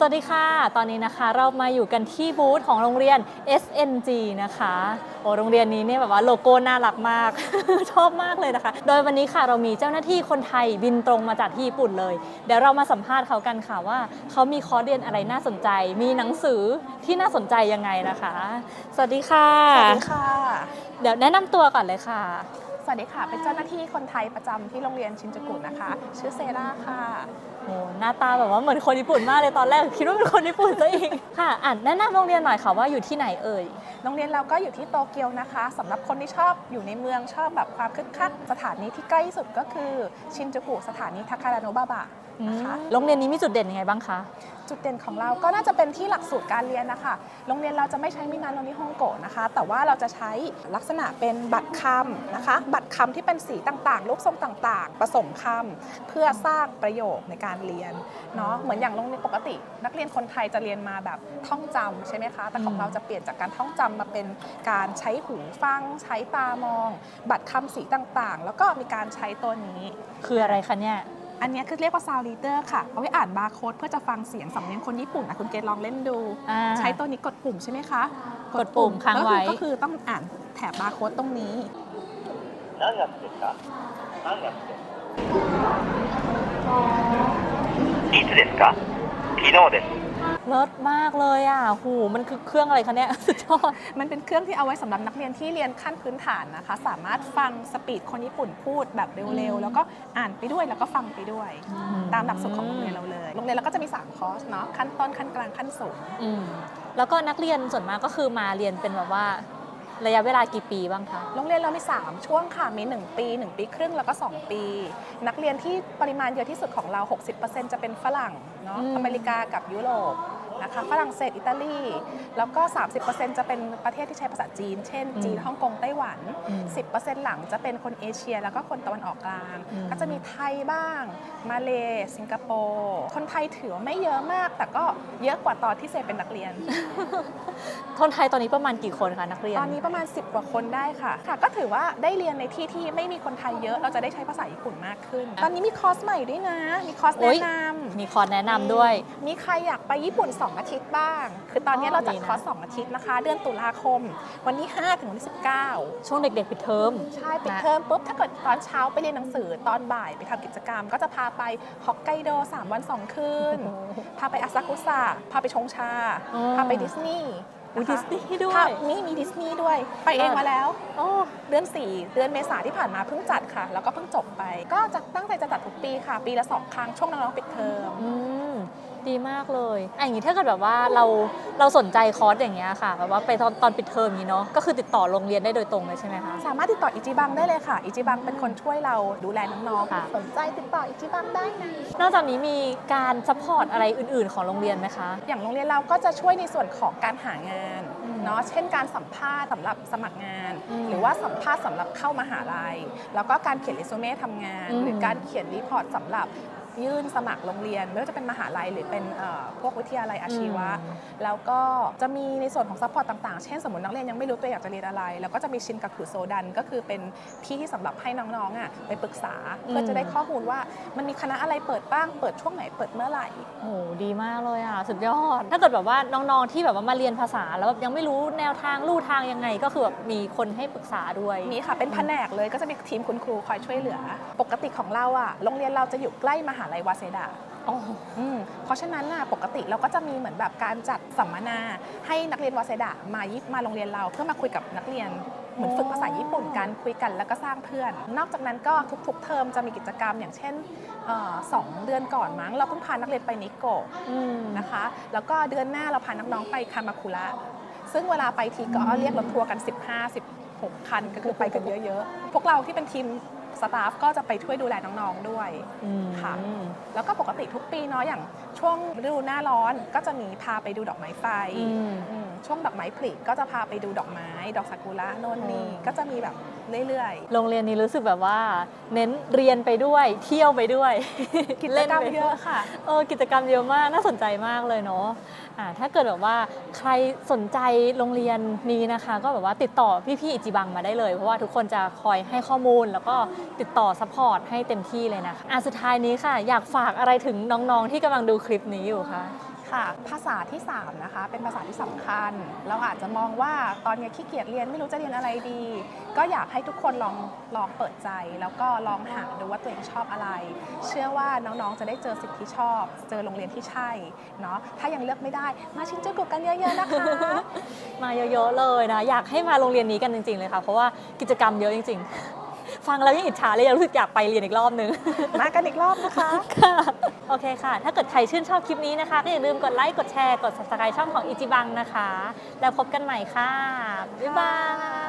สวัสดีค่ะ ตอนนี้นะคะเรามาอยู่กันที่บูธของโรงเรียน SNG นะคะ โอ้โรงเรียนนี้เนี่ยแบบว่าโลโก้น่ารักมาก ชอบมากเลยนะคะ โดยวันนี้ค่ะเรามีเจ้าหน้าที่คนไทยบินตรงมาจากที่ญี่ปุ่นเลย เดี๋ยวเรามาสัมภาษณ์เขากันค่ะว่าเขามีคอร์สเรียนอะไรน่าสนใจ มีหนังสือที่น่าสนใจยังไงนะคะ สวัสดีค่ะ สวัสดีค่ะ เดี๋ยวแนะนำตัวก่อนเลยค่ะส วัสดีค่ะ เป็นเจ้าหน้าที่คนไทยประจำที่โรงเรียนชินจูกุนะคะ ชื่อเซราค่ะ โอ้หน้าตาแบบว่าเหมือนคนญี่ปุ่นมากเลยตอนแรกคิดว่าเป็นคนญี่ปุ่นซะอีกค่ะอ่านแนะนำโรงเรียนหน่อยค่ะว่าอยู่ที่ไหนเอ่ย โรงเรียนเราก็อยู่ที่โตเกียวนะคะสำหรับคนที่ชอบอยู่ในเมืองชอบแบบความคึกคักสถานีที่ใกล้ที่สุดก็คือชินจูกุสถานีทาคาราโนะบาบะนะคะ โรงเรียนนี้มีจุดเด่นยังไงบ้างคะ จุดเด่นของเราก็น่าจะเป็นที่หลักสูตรการเรียนนะคะ โรงเรียนเราจะไม่ใช้มินาโนนิฮงโกะนะคะ แต่ว่าเราจะใช้ลักษณะเป็นบัตรคำนะคะบัตรคำที่เป็นสีต่างๆรูปทรงต่างๆ ผสมคำเพื่อสร้างประโยคในการเรียนเนาะเหมือนอย่างโรงเรียนปกติ นักเรียนคนไทยจะเรียนมาแบบท่องจำใช่ไหมคะแต่ของอืมเราจะเปลี่ยนจากการท่องจำมาเป็นการใช้หูฟัง ใช้ตามอง บัตรคำสีต่างๆ แล้วก็มีการใช้ตัวนี้คืออะไรคะเนี่ยอันเนี้ยคือเรียกว่า sound reader ค่ะ เอาไว้อ่านบาร์โค้ดเพื่อจะฟังเสียงสำเนียงคนญี่ปุ่นนะคุณเกดลองเล่นดูอ่าใช้ตัวนี้กดปุ่มใช่ไหมคะ กดปุ่มค้างไว้ก็คือก็คือต้องอ่านแถบบาร์โค้ดตรงนี้ 何やってんだ何やってんいつですか昨日です เลิศมากเลยอ่ะหูมันคือเครื่องอะไรคะเนี่ย สุดยอด มันเป็นเครื่องที่เอาไว้สำหรับนักเรียนที่เรียนขั้นพื้นฐานนะคะ สามารถฟังสปีดคนญี่ปุ่นพูดแบบเร็ว อืม ๆ แล้วก็อ่านไปด้วยแล้วก็ฟังไปด้วย อืม ตามหลักสูตรของโรงเรียนเราเลย โรงเรียนเราก็จะมี 3 คอร์สเนาะ ขั้นต้น ขั้นกลาง ขั้นสูง อืมแล้วก็นักเรียนส่วนมากก็คือมาเรียนเป็นแบบว่า ระยะเวลากี่ปีบ้างคะ โรงเรียนเรามี 3 ช่วงค่ะ มี 1 ปี 1 ปีครึ่งแล้วก็ 2 ปี นักเรียนที่ปริมาณเยอะที่สุดของเรา 60%จะเป็นฝรั่งเนาะ อืม อเมริกากับยุโรปนะคะ ฝรั่งเศส อิตาลี แล้วก็ 30%จะเป็นประเทศที่ใช้ภาษาจีน เช่น จีน ฮ่องกง ไต้หวัน อืม 10%หลังจะเป็นคนเอเชีย แล้วก็คนตะวันออกกลาง อืม ก็จะมีไทยบ้าง มาเลสิงคโปร์ คนไทยถือว่าไม่เยอะมาก แต่ก็เยอะกว่าตอนที่เซเป็นนักเรียน คนไทยตอนนี้ประมาณกี่คนคะนักเรียน ตอนนี้ประมาณ 10 กว่าคนได้ค่ะ ค่ะ ก็ถือว่าได้เรียนในที่ที่ไม่มีคนไทยเยอะ เราจะได้ใช้ภาษาญี่ปุ่นมากขึ้น ตอนนี้มีคอร์สใหม่ด้วยนะ มีคอร์สโอ๊แนะย นำมีคอร์สแนะนำด้วย มีใครอยากไปญี่ปุ่น 2 อาทิตย์บ้าง คือตอนนี้อ๋อเราจัดดีนะ คอร์ส 2 อาทิตย์นะคะ เดือนตุลาคม วันที่ 5 ถึงวันที่ 19 ช่วงเด็กๆปิดเทอม ใช่ปิดนะ เทอมปุ๊บ ถ้าเกิดตอนเช้าไปเรียนหนังสือ ตอนบ่ายไปทำกิจกรรม ก็จะพาไปฮอกไกโด 3 วัน 2 คืน พาไปอาซากุสะ พาไปชงชา อ๋อ พาไปดิสนีย์ อุ๊ยนะคะดิสนีย์ด้วยพานี่มีดิสนีย์ด้วย ไปเองมาแล้ว โอ้เดือน 4 เดือนเมษาที่ผ่านมาเพิ่งจัดค่ะ แล้วก็เพิ่งจบไป ก็จะตั้งใจจะจัดทุกปีค่ะ ปีละ2ครั้งช่วงน้องๆปิดเทอม อืม ดีมากเลยอะอย่างนี้ถ้าเกิดแบบว่าเราเราสนใจคอร์สอย่างเงี้ยค่ะแบบว่าไปตอนตอนปิดเทอมอย่างนี้เนาะก็คือติดต่อโรงเรียนได้โดยตรงเลยใช่ไหมคะสามารถติดต่ออิจิบังได้เลยค่ะ อิจิบังเป็นคนช่วยเราดูแลน้องค่ะๆสนใจติดต่ออิจิบังได้นะนอกจากนี้มีการซัพพอร์ตอะไรอื่น ๆ ของโรงเรียนไหมคะ อย่างโรงเรียนเราก็จะช่วยในส่วนของการหางานอืมเนาะเช่นการสัมภาษณ์สำหรับสมัครงานอืมหรือว่าสัมภาษณ์สำหรับเข้ามหาลัย แล้วก็การเขียนเรซูเม่ทำงานอืมหรือการเขียนรีพอร์ตสำหรับ ยื่นสมัครโรงเรียน ไม่ว่าจะเป็นมหาลัยหรือเป็นเอ่อพวกวิทยาลัยอาชีวะ แล้วก็จะมีในส่วนของซัพพอร์ตต่างๆ เช่นสมมตินักเรียนยังไม่รู้ตัวอยากจะเรียนอะไร แล้วก็จะมีชินกับคุโซดัน ก็คือเป็นที่ที่สำหรับให้น้องๆอะไปปรึกษาเพื่อจะได้ข้อมูลว่ามันมีคณะอะไรเปิดบ้างเปิดช่วงไหนเปิดเมื่อไหร่โอ้โหดีมากเลยอะสุดยอด ถ้าเกิดแบบว่าน้องๆที่แบบว่ามาเรียนภาษาแล้วแบบยังไม่รู้แนวทางลู่ทางยังไง ก็คือแบบมีคนให้ปรึกษาด้วยมีค่ะเป็นแผนกเลยก็จะมีทีมคุณครูคอยช่วยเหลือ ปกติของเราอะโรงเรียนเราจะอยู่ใกล้มหาลัยวาเซดะอ๋ออืมเพราะฉะนั้นน่ะปกติเราก็จะมีเหมือนแบบการจัดสัมมนาให้นักเรียนวาเซดะมายิปมาโรงเรียนเราเพื่อมาคุยกับนักเรียนเหมือนฝึกภาษาญี่ปุ่นกันคุยกันแล้วก็สร้างเพื่อน นอกจากนั้นก็ทุกๆ เทอมจะมีกิจกรรมอย่างเช่นเออสองเดือนก่อนมั้งเราเพิ่งพานักเรียนไปนิโกะอืมนะคะ แล้วก็เดือนหน้าเราพาน้องๆไปคามาคุระซึ่งเวลาไปทีก็เรียกรถทัวร์กัน 15 16 คันก็คือไปกันเยอะๆ พวกเราที่เป็นทีม สตาฟก็จะไปช่วยดูแลน้องๆด้วยอืมค่ะแล้วก็ปกติทุกปีเนาะอย่างช่วงฤดูหน้าร้อนก็จะมีพาไปดูดอกไม้ไฟอืมอืม ช่วงดอกไม้ผลิก็จะพาไปดูดอกไม้ ดอกซากุระโน่นนี่อืมก็จะมีแบบเรื่อยโรงเรียนนี้รู้สึกแบบว่า เน้นเรียนไปด้วยเที่ยวไปด้วยๆกิจกรรมไปเยอะค่ะเออกิจกรรมเยอะมากน่าสนใจมากเลยเนาะอ่าถ้าเกิดแบบว่าใครสนใจโรงเรียนนี้นะคะ ก็แบบว่าติดต่อพี่ๆอิจิบังมาได้เลย เพราะว่าทุกคนจะคอยให้ข้อมูล แล้วก็ติดต่อซัพพอร์ตให้เต็มที่เลยนะคะอะสุดท้ายนี้ค่ะ อยากฝากอะไรถึงน้องๆที่กำลังดูคลิปนี้อยู่คะ ค่ะ ภาษาที่ 3 นะคะ เป็นภาษาที่สำคัญ เราอาจจะมองว่าตอนนี้ขี้เกียจเรียนไม่รู้จะเรียนอะไรดี ก็อยากให้ทุกคนลองลองเปิดใจ แล้วก็ลองหาดูว่าตัวเองชอบอะไร เชื่อว่าน้องๆจะได้เจอสิ่งที่ชอบ เจอโรงเรียนที่ใช่เนาะถ้ายังเลือกไม่ได้มาชินจูกุกันเยอะๆนะคะ มาเยอะๆเลยนะอยากให้มาโรงเรียนนี้กันจริง ๆเลยค่ะ เพราะว่ากิจกรรมเยอะจริง ๆ ฟังแล้วยังอิจฉาเลยยังรู้สึกอยากไปเรียนอีกรอบนึง มากันอีกรอบนะคะ ค่ะ โอเคค่ะ ถ้าเกิดใครชื่นชอบคลิปนี้นะคะ ก็อย่าลืมกดไลค์ กดแชร์ กด subscribe ช่องของอิจิบังนะคะ แล้วพบกันใหม่ค่ะ บ๊ายบาย